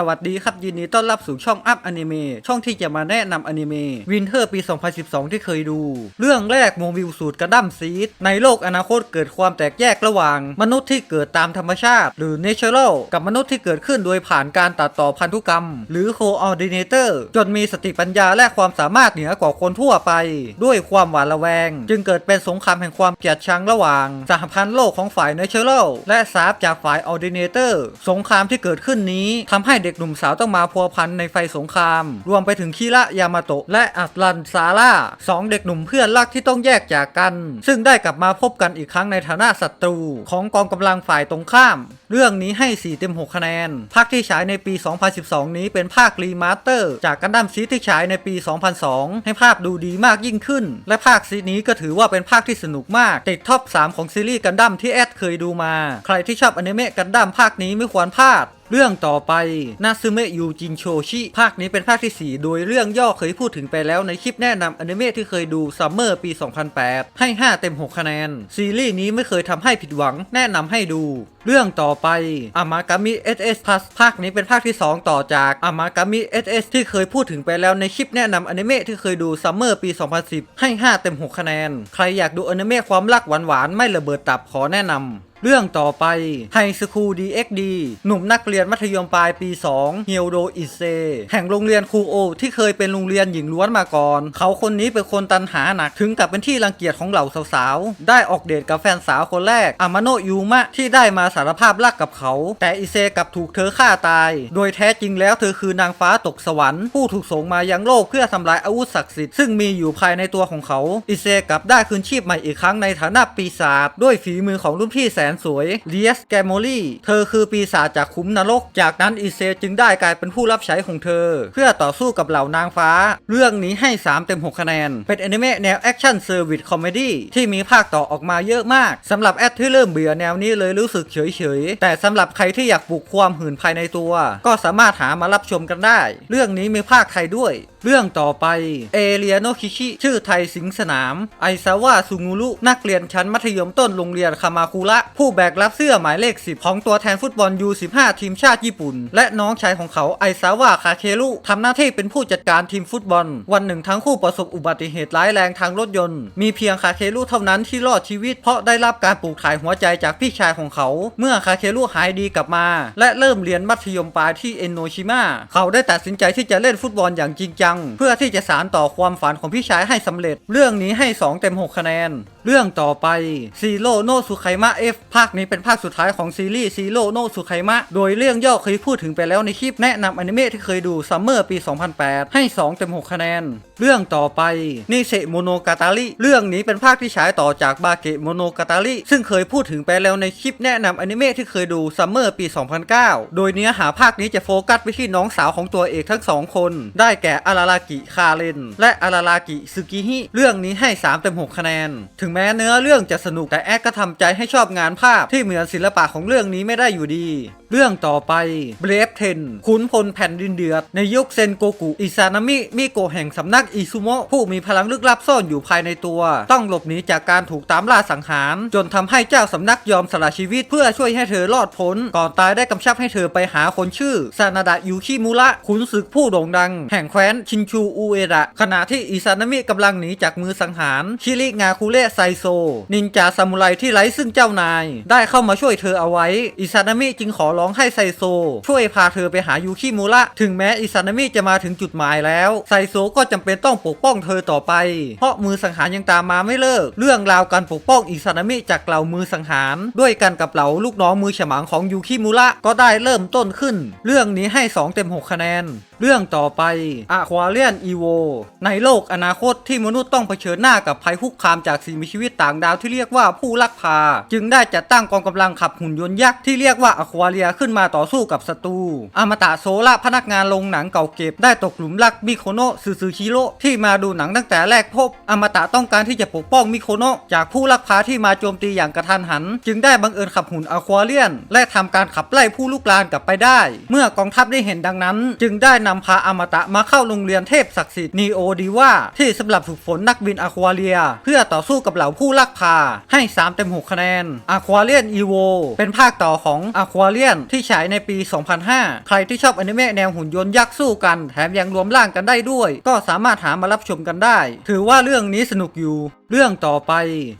สวัสดีครับยินดีต้อนรับสู่ช่องอัพอนิเมะช่องที่จะมาแนะนำอนิเมะวินเทอร์ปี 2012 ที่เคยดู เรื่องแรกโมวิวสูตรกระดั้มซีด ในโลกอนาคตเกิดความแตกแยกระหว่าง มนุษย์ที่เกิดตามธรรมชาติ หรือ natural กับมนุษย์ที่เกิดขึ้นโดยผ่านการตัดต่อพันธุกรรม หรือ coordinator จนมีสติปัญญาและความสามารถเหนือกว่าคนทั่วไป ด้วยความหวาดระแวง จึงเกิดเป็นสงครามแห่งความเกลียดชังระหว่างสหพันธ์โลกของฝ่าย natural และสาบจากฝ่าย ordinator สงครามที่เกิดขึ้นนี้ทำให้เด็กหนุ่มสาวต้องมาพัวพันในไฟสงคราม รวมไปถึงคิระยามาโตะและอัตลันซาร่าสองเด็กหนุ่มเพื่อนรักที่ต้องแยกจากกัน ซึ่งได้กลับมาพบกันอีกครั้งในฐานะศัตรู ของกองกำลังฝ่ายตรงข้าม เรื่องนี้ให้ 4 เต็ม 6 คะแนน ภาคที่ฉายในปี 2012 นี้เป็นภาครีมาสเตอร์ จากกันดั้มซีที่ฉายในปี 2002 ให้ภาพดูดีมากยิ่งขึ้น และภาคซีนี้ก็ถือว่าเป็นภาคที่สนุกมาก ติดท็อป 3 ของซีรีส์กันดั้มที่แอดเคยดูมา ใครที่ชอบอนิเมะกันดั้มภาคนี้ไม่ควรพลาด เรื่องต่อไปนาซึเมะยูจินโชชิ ภาคนี้เป็นภาคที่ 4 โดยเรื่องย่อเคยพูดถึงไปแล้วในคลิปแนะนำอนิเมะที่เคยดูซัมเมอร์ปี 2008 ให้ 5 เต็ม 6 คะแนน ซีรีส์นี้ไม่เคยทำให้ผิดหวังแนะนำให้ดู เรื่องต่อไปอามากามิ SS Plus ภาคนี้เป็นภาคที่ 2 ต่อจากอามากามิ SS ที่เคยพูดถึงไปแล้วในคลิปแนะนำอนิเมะที่เคยดูซัมเมอร์ปี 2010 ให้ 5 เต็ม 6 คะแนน ใครอยากดูอนิเมะความรักหวานๆ ไม่ระเบิดตับขอแนะนำเรื่องต่อไปไฮสคูล DXD หนุ่มนักเรียนมัธยมปลายปี 2 เฮียวโดอิเซ แห่งโรงเรียนคูโอ ที่เคยเป็นโรงเรียนหญิงล้วนมาก่อน เขาคนนี้เป็นคนตันหาหนักถึงกับเป็นที่รังเกียจของเหล่าสาวๆ ได้ออกเดทกับแฟนสาวคนแรกอามาโนะยูมะ ที่ได้มาสารภาพรักกับเขา แต่อิเซกับถูกเธอฆ่าตาย โดยแท้จริงแล้วเธอคือนางฟ้าตกสวรรค์ผู้ถูกส่งมายังโลกเพื่อทำลายอาวุธศักดิ์สิทธิ์ซึ่งมีอยู่ภายในตัวของเขา อิเซกับได้คืนชีพใหม่อีกครั้งในฐานะปีศาจด้วยฝีมือของรุ่นพี่แสนสวยเลียสแกมโมลี่เธอคือปีศาจจากคุ้มนรก จากนั้นอิเซจึงได้กลายเป็นผู้รับใช้ของเธอ เพื่อต่อสู้กับเหล่านางฟ้า เรื่องนี้ให้ 3 เต็ม 6 คะแนน เป็นอนิเมะแนวแอคชั่นเซอร์วิสคอมเมดี้ที่มีภาคต่อออกมาเยอะมากสำหรับแอดที่เริ่มเบื่อแนวนี้เลยรู้สึกเฉยๆ แต่สำหรับใครที่อยากปลุกความหื่นภายในตัว ก็สามารถหามารับชมกันได้ เรื่องนี้มีภาคไทยด้วย เรื่องต่อไปเอเลียโนคิชิ ชื่อไทยสิงสนาม ไอซาวะซุงูรุนักเรียนชั้นมัธยมต้นโรงเรียนคามาคุระ ผู้แบกรับเสื้อหมายเลข 10 ของตัวแทนฟุตบอล U15 ทีมชาติญี่ปุ่น และน้องชายของเขาไอซาวะคาเครุทำหน้าที่เป็นผู้จัดการทีมฟุตบอล วันหนึ่งทั้งคู่ประสบอุบัติเหตุร้ายแรงทางรถยนต์ มีเพียงคาเครุเท่านั้นที่รอดชีวิตเพราะได้รับการปลูกถ่ายหัวใจจากพี่ชายของเขาเมื่อคาเครุหายดีกลับมา และเริ่มเรียนมัธยมปลายที่เอนโนชิมะเขาได้ตัดสินใจที่จะเล่นฟุตบอลอย่างจริงจัง เพื่อที่จะสานต่อความฝันของพี่ชายให้สำเร็จ เรื่องนี้ให้ 2 เต็ม 6 คะแนนเรื่องต่อไปซีโร่โนสุไคมะ F ภาคนี้เป็นภาคสุดท้ายของซีรีส์ซีโร่โนสุไคมะโดยเรื่องย่อเคยพูดถึงไปแล้วในคลิปแนะนำอนิเมะที่เคยดูซัมเมอร์ปี 2008 ให้ 2 เต็ม 6 คะแนน เรื่องต่อไปนิเซโมโนกาตาริเรื่องนี้เป็นภาคที่ฉายต่อจากบาเกะโมโนกาตาริซึ่งเคยพูดถึงไปแล้วในคลิปแนะนำอนิเมะที่เคยดูซัมเมอร์ปี 2009 โดยเนื้อหาภาคนี้จะโฟกัสไปที่น้องสาวของตัวเอกทั้งสองคน ได้แก่อารารากิคาเรนและอารารากิซึกิฮิเรื่องนี้ให้ 3 เต็ม 6 คะแนนถึงแม้เนื้อเรื่องจะสนุกแต่แอดก็ทำใจให้ชอบงานภาพที่เหมือนศิลปะของเรื่องนี้ไม่ได้อยู่ดี เรื่องต่อไปเบรฟเทนขุนพลแผ่นดินเดือด ในยุคเซนโกกุ อิซานามิมิโกะแห่งสำนักอิซุโมะผู้มีพลังลึกลับซ่อนอยู่ภายในตัว ต้องหลบหนีจากการถูกตามล่าสังหาร จนทำให้เจ้าสำนักยอมสละชีวิตเพื่อช่วยให้เธอรอดพ้น ก่อนตายได้กำชับให้เธอไปหาคนชื่อซานาดะยูคิมุระขุนศึกผู้โด่งดัง แห่งแคว้นชินชูอุเอระขณะที่อิซานามิกำลังหนีจากมือสังหาร ชิริงาคุเระไซโซ นินจาซามูไรที่ไร้ซึ่งเจ้านาย ได้เข้ามาช่วยเธอเอาไว้อิซานามิจึงขอร้องให้ไซโซ ช่วยพาเธอไปหายูคิมุระถึงแม้อิซานามิจะมาถึงจุดหมายแล้ว ไซโซก็จำเป็นต้องปกป้องเธอต่อไป เพราะมือสังหารยังตามมาไม่เลิก เรื่องราวการปกป้องอิซานามิจากเหล่ามือสังหาร ด้วยกันกับเหล่าลูกน้องมือฉมังของยูคิมุระก็ได้เริ่มต้นขึ้น เรื่องนี้ให้ 2 เต็ม 6 คะแนน เรื่องต่อไปอะควาเรียนอีโวในโลกอนาคตที่มนุษย์ต้องเผชิญหน้ากับภัยคุกคามจากสิ่งมีชีวิตต่างดาวที่เรียกว่าผู้ลักพา จึงได้จัดตั้งกองกำลังขับหุ่นยนต์ยักษ์ที่เรียกว่าอะควาเรียขึ้นมาต่อสู้กับศัตรูอมตะโซละพนักงานโรงหนังเก่าเก็บได้ตกหลุมรักมิโคโนะซูซูชิโร่ที่มาดูหนังตั้งแต่แรกพบ อมตะต้องการที่จะปกป้องมิโคโนะจากผู้ลักพาที่มาโจมตีอย่างกระทันหัน จึงได้บังเอิญขับหุ่นอะควาเรียน และทำการขับไล่ผู้ลุกลานกลับไปได้ เมื่อกองทัพได้เห็นดังนั้น จึงได้นนำพาอมตะมาเข้าโรงเรียนเทพศักดิ์สิทธิ์นีโอดีว่าที่สำหรับฝึกฝนนักบินอควาเรีย เพื่อต่อสู้กับเหล่าผู้ลักพา ให้ 3 เต็ม 6 คะแนนอควาเรียนอีโวเป็นภาคต่อของอควาเรียนที่ฉายในปี 2005 ใครที่ชอบอนิเมะแนวหุ่นยนต์ยักษ์สู้กัน แถมยังรวมร่างกันได้ด้วย ก็สามารถหามารับชมกันได้ ถือว่าเรื่องนี้สนุกอยู่ เรื่องต่อไป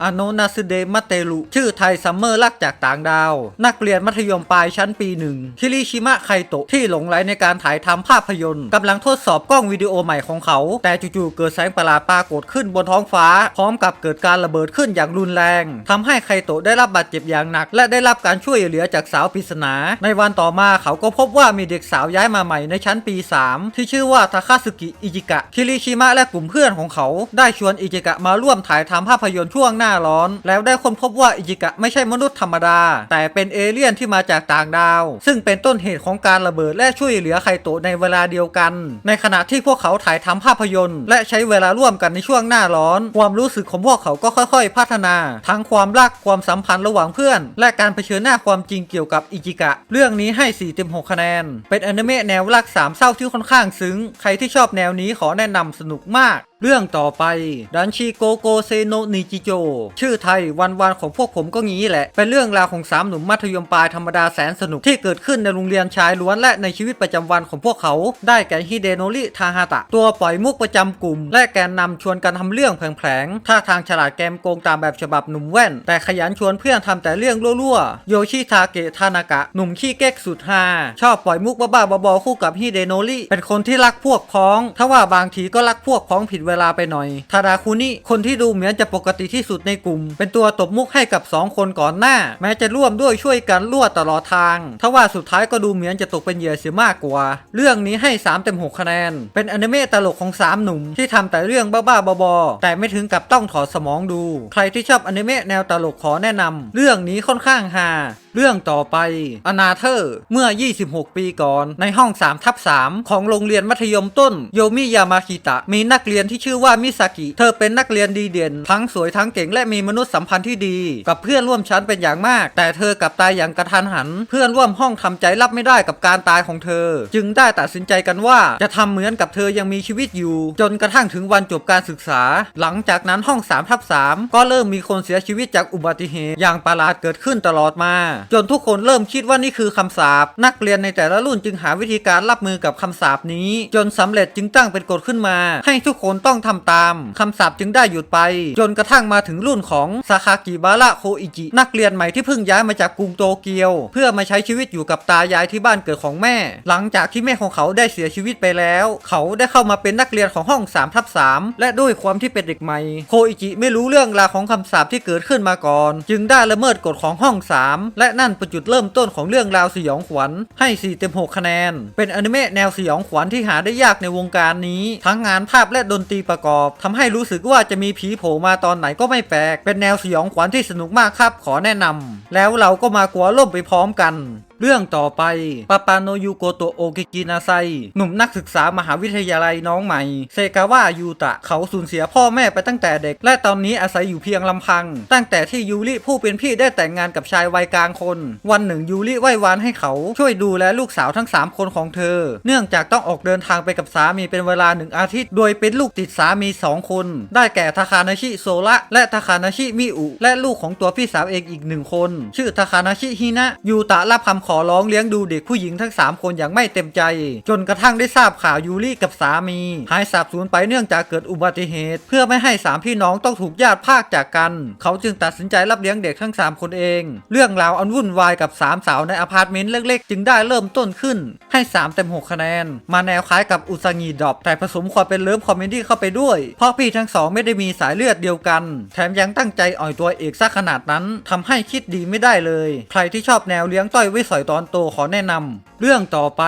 อโนนาซึเดมัตเตรุชื่อไทยซัมเมอร์ลักจากต่างดาว นักเรียนมัธยมปลายชั้นปีหนึ่งคิริชิมะไคโตะที่หลงไหลในการถ่ายทำภาพยนตร์กำลังทดสอบกล้องวิดีโอใหม่ของเขา แต่จู่ๆเกิดแสงประหลาดปรากฏขึ้นบนท้องฟ้า พร้อมกับเกิดการระเบิดขึ้นอย่างรุนแรงทำให้ไคโตะได้รับบาดเจ็บอย่างหนัก และได้รับการช่วยเหลือจากสาวปริศนา ในวันต่อมาเขาก็พบว่ามีเด็กสาวย้ายมาใหม่ในชั้นปี 3 ที่ชื่อว่าทาคาสึกิอิจิกะคิริชิมะและกลุ่มเพื่อนของเขา ได้ชวนอิจิกะมาร่วมถ่ายทำภาพยนตร์ช่วงหน้าร้อน แล้วได้ค้นพบว่าอิจิกะไม่ใช่มนุษย์ธรรมดา แต่เป็นเอเลี่ยนที่มาจากต่างดาว ซึ่งเป็นต้นเหตุของการระเบิดและช่วยเหลือไคโตะในเวลาเดียวกัน ในขณะที่พวกเขาถ่ายทำภาพยนตร์ และใช้เวลาร่วมกันในช่วงหน้าร้อน ความรู้สึกของพวกเขาก็ค่อยๆ พัฒนา ทั้งความรักความสัมพันธ์ระหว่างเพื่อน และการเผชิญหน้าความจริงเกี่ยวกับอิจิกะ เรื่องนี้ให้4เต็ม6คะแนน เป็นอนิเมะแนวรักสามเศร้าที่ค่อนข้างซึ้ง ใครที่ชอบแนวนี้ขอแนะนำสนุกมาก เรื่องต่อไปดันชิโกโกเซโนนิจิโจ ชื่อไทยวันวันๆของพวกผมก็งี้แหละ เป็นเรื่องราวของสามหนุ่มมัธยมปลายธรรมดาแสนสนุกที่เกิดขึ้นในโรงเรียนชายล้วนและในชีวิตประจำวันของพวกเขา ได้แก่ฮิเดโนริทาฮาตะ ตัวปล่อยมุกประจำกลุ่ม และแกนนำชวนกันทำเรื่องแผลงๆท่าทางฉลาดแกมโกงตามแบบฉบับหนุ่มแว่น แต่ขยันชวนเพื่อนทำแต่เรื่องรั่วๆโยชิทาเกะทานากะ หนุ่มขี้เก๊กสุดฮาชอบปล่อยมุกบ้าๆบอๆคู่กับฮิเดโนริเป็นคนที่รักพวกพ้องถ้าว่าบางทีก็รักพวกพ้องผิดเวลาไปหน่อย ทาดาคุนิคนที่ดูเหมือนจะปกติที่สุดในกลุ่ม เป็นตัวตบมุกให้กับสองคนก่อนหน้า แม้จะร่วมด้วยช่วยกันรั่วตลอดทางทว่าสุดท้ายก็ดูเหมือนจะตกเป็นเหยื่อเสียมากกว่า เรื่องนี้ให้ 3 เต็ม 6 คะแนน เป็นอนิเมะตลกของ 3 หนุ่ม ที่ทำแต่เรื่องบ้าๆบอๆแต่ไม่ถึงกับต้องถอดสมองดู ใครที่ชอบอนิเมะแนวตลกขอแนะนำเรื่องนี้ค่อนข้างฮาเรื่องต่อไป อนาเธอร์ เมื่อ 26 ปีก่อน ในห้อง3ทับ3ของโรงเรียนมัธยมต้น โยมิยามาคิตะ มีนักเรียนที่ชื่อว่ามิซากิ เธอเป็นนักเรียนดีเด่น ทั้งสวยทั้งเก่งและมีมนุษยสัมพันธ์ที่ดี กับเพื่อนร่วมชั้นเป็นอย่างมาก แต่เธอกลับตายอย่างกระทันหัน เพื่อนร่วมห้องทำใจรับไม่ได้กับการตายของเธอ จึงได้ตัดสินใจกันว่าจะทำเหมือนกับเธอยังมีชีวิตอยู่ จนกระทั่งถึงวันจบการศึกษา หลังจากนั้นห้อง3ทับ3ก็เริ่มมีคนเสียชีวิตจากอุบัติเหตุอย่างประหลาดเกิดขึ้นตลอดมาจนทุกคนเริ่มคิดว่านี่คือคำสาปนักเรียนในแต่ละรุ่นจึงหาวิธีการรับมือกับคำสาปนี้ จนสำเร็จจึงตั้งเป็นกฎขึ้นมา ให้ทุกคนต้องทำตามคำสาปจึงได้หยุดไป จนกระทั่งมาถึงรุ่นของซาคากิบาระโคอิจินักเรียนใหม่ที่เพิ่งย้ายมาจากกรุงโตเกียว เพื่อมาใช้ชีวิตอยู่กับตายายที่บ้านเกิดของแม่ หลังจากที่แม่ของเขาได้เสียชีวิตไปแล้ว เขาได้เข้ามาเป็นนักเรียนของห้อง3ทับ3และด้วยความที่เป็นเด็กใหม่โคอิจิไม่รู้เรื่องราวของคำสาปที่เกิดขึ้นมาก่อน จึงได้ละเมิดกฎของห้อง 3 และนั่นเป็นจุดเริ่มต้นของเรื่องราวสยองขวัญให้ 4 เต็ม 6 คะแนน เป็นอนิเมะแนวสยองขวัญที่หาได้ยากในวงการนี้ ทั้งงานภาพและดนตรีประกอบทำให้รู้สึกว่าจะมีผีโผล่มาตอนไหนก็ไม่แปลก เป็นแนวสยองขวัญที่สนุกมากครับ ขอแนะนำแล้วเราก็มากลัวล่มไปพร้อมกัน เรื่องต่อไปปาปาโนยูโกโตโอกิกินาไซ หนุ่มนักศึกษามหาวิทยาลัยน้องใหม่ เซกาวะยูตะเขาสูญเสียพ่อแม่ไปตั้งแต่เด็ก และตอนนี้อาศัยอยู่เพียงลำพัง ตั้งแต่ที่ยูริผู้เป็นพี่ได้แต่งงานกับชายวัยกลางคน วันหนึ่งยูริไหว้วานให้เขาช่วยดูแลลูกสาวทั้ง 3 คนของเธอ เนื่องจากต้องออกเดินทางไปกับสามีเป็นเวลาหนึ่งอาทิตย์ โดยเป็นลูกติดสามี 2 คน ได้แก่ทาคานาชิโซระและทาคานาชิมิอุ และลูกของตัวพี่สาวเองอีกหนึ่งคน ชื่อทาคานาชิฮินะยูตะรับคำขอร้องเลี้ยงดูเด็กผู้หญิงทั้ง 3 คนอย่างไม่เต็มใจ จนกระทั่งได้ทราบข่าวยูริกับสามี หายสาบสูญไปเนื่องจากเกิดอุบัติเหตุ เพื่อไม่ให้สามพี่น้องต้องถูกญาติพรากจากกัน เขาจึงตัดสินใจรับเลี้ยงเด็กทั้ง 3 คนเอง เรื่องราวอันวุ่นวายกับสามสาวในอพาร์ตเมนต์เล็กๆ จึงได้เริ่มต้นขึ้น ให้ 3 เต็ม 6 คะแนน มาแนวคล้ายกับอุซางีดรอปแต่ผสมความเป็นเลิฟคอมเมดี้เข้าไปด้วย เพราะพี่ทั้งสองไม่ได้มีสายเลือดเดียวกัน แถมยังตั้งใจอ่อยตัวเอกซะขนาดนั้นทำให้คิดดีไม่ได้เลย ใครที่ชอบแนวเลี้ยงต้อยไว้สอยตอนโตขอแนะนำเรื่องต่อไป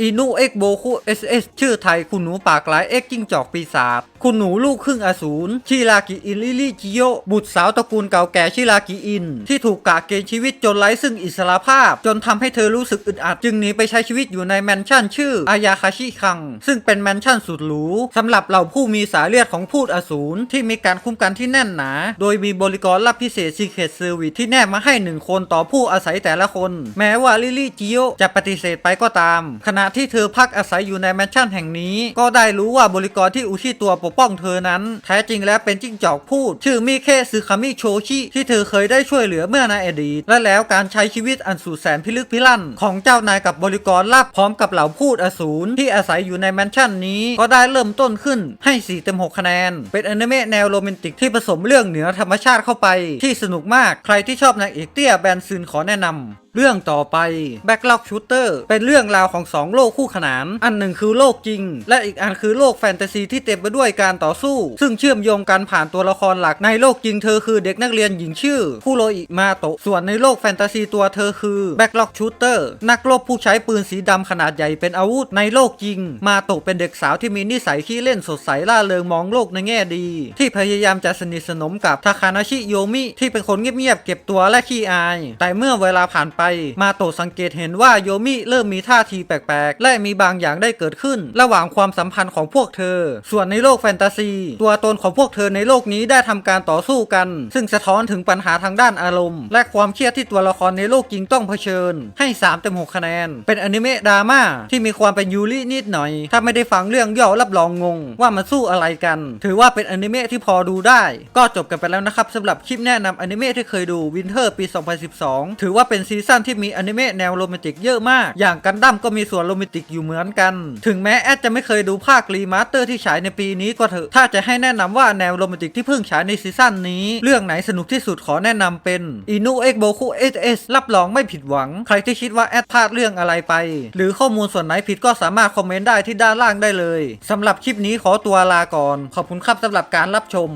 อินุเอ็กโบคุเอสเอสชื่อไทยคุณหนูปากหลายเอ็กจิ้งจอกปีศาจคุณหนูลูกครึ่งอสูรชิรากิอินลิลิจิโยบุตรสาวตระกูลเก่าแก่ชิรากิอิน ที่ถูกกะเกณฑ์ชีวิตจนไร้ซึ่งอิสรภาพ จนทำให้เธอรู้สึกอึดอัดจึงหนีไปใช้ชีวิตอยู่ในแมนชั่นชื่ออายาคาชิคัง ซึ่งเป็นแมนชั่นสุดหรูสำหรับเหล่าผู้มีสายเลือดของพูดอสูรที่มีการคุ้มกันที่แน่นหนา โดยมีบริกรรับพิเศษซีเคทเซอร์วิสที่แนบมาให้หนึ่งคนต่อผู้อาศัยแต่ละคน แม้ว่าว่าลิลี่จิโยจะปฏิเสธไปก็ตาม ขณะที่เธอพักอาศัยอยู่ในแมนชั่นแห่งนี้ ก็ได้รู้ว่าบริกรที่อุทิศตัวปกป้องเธอนั้น แท้จริงแล้วเป็นจิ้งจอกพูด ชื่อมิเคซึคามิโชชิที่เธอเคยได้ช่วยเหลือเมื่อในอดีต และแล้วการใช้ชีวิตอันสุดแสนพิลึกพิลั่น ของเจ้านายกับบริกรลับพร้อมกับเหล่าพูดอสูรที่อาศัยอยู่ในแมนชั่นนี้ ก็ได้เริ่มต้นขึ้นให้ 4 เต็ม 6 คะแนน เป็นอนิเมะแนวโรแมนติกที่ผสมเรื่องเหนือธรรมชาติเข้าไป ที่สนุกมากใครที่ชอบนางเอกเตี้ยแบนซึนขอแนะนำเรื่องต่อไป Backlog Shooter เป็นเรื่องราวของสองโลกคู่ขนาน อันหนึ่งคือโลกจริง และอีกอันคือโลกแฟนตาซีที่เต็มไปด้วยการต่อสู้ ซึ่งเชื่อมโยงกันผ่านตัวละครหลักในโลกจริงเธอคือเด็กนักเรียนหญิงชื่อคุโรอิมาโตะส่วนในโลกแฟนตาซีตัวเธอคือ Backlog Shooter นักรบผู้ใช้ปืนสีดำขนาดใหญ่เป็นอาวุธในโลกจริง มาโตะเป็นเด็กสาวที่มีนิสัยขี้เล่นสดใสล่าเริงมองโลกในแง่ดี ที่พยายามจะสนิทสนมกับทาคานาชิโยมิที่เป็นคนเงียบๆเก็บตัวและขี้อาย แต่เมื่อเวลาผ่านไป มาโตสังเกตเห็นว่าโยมิเริ่มมีท่าทีแปลกๆ และมีบางอย่างได้เกิดขึ้น ระหว่างความสัมพันธ์ของพวกเธอ ส่วนในโลกแฟนตาซี ตัวตนของพวกเธอในโลกนี้ได้ทำการต่อสู้กัน ซึ่งสะท้อนถึงปัญหาทางด้านอารมณ์ และความเครียดที่ตัวละครในโลกจริงต้องเผชิญ ให้3เต็ม6คะแนน เป็นอนิเมะดราม่าที่มีความเป็นยูรินิดหน่อย ถ้าไม่ได้ฟังเรื่องย่อรับรองงง ว่ามันสู้อะไรกัน ถือว่าเป็นอนิเมะที่พอดูได้ ก็จบกันไปแล้วนะครับสำหรับคลิปแนะนำอนิเมะที่เคยดูวินเทอร์ปี 2012 ถือว่าเป็นซีซั่นที่มีอนิเมะแนวโรแมนติกเยอะมาก อย่างกันดั้มก็มีส่วนโรแมนติกอยู่เหมือนกัน ถึงแม้แอดจะไม่เคยดูภาครีมาสเตอร์ที่ฉายในปีนี้ก็เถอะ ถ้าจะให้แนะนำว่าแนวโรแมนติกที่เพิ่งฉายในซีซั่นนี้ เรื่องไหนสนุกที่สุดขอแนะนำเป็นอินุเอ็กโบคุเอสรับรองไม่ผิดหวัง ใครที่คิดว่าแอดพลาดเรื่องอะไรไป หรือข้อมูลส่วนไหนผิดก็สามารถคอมเมนต์ได้ที่ด้านล่างได้เลยสำหรับคลิปนี้ขอตัวลาก่อน ขอบคุณครับสำหรับการรับชม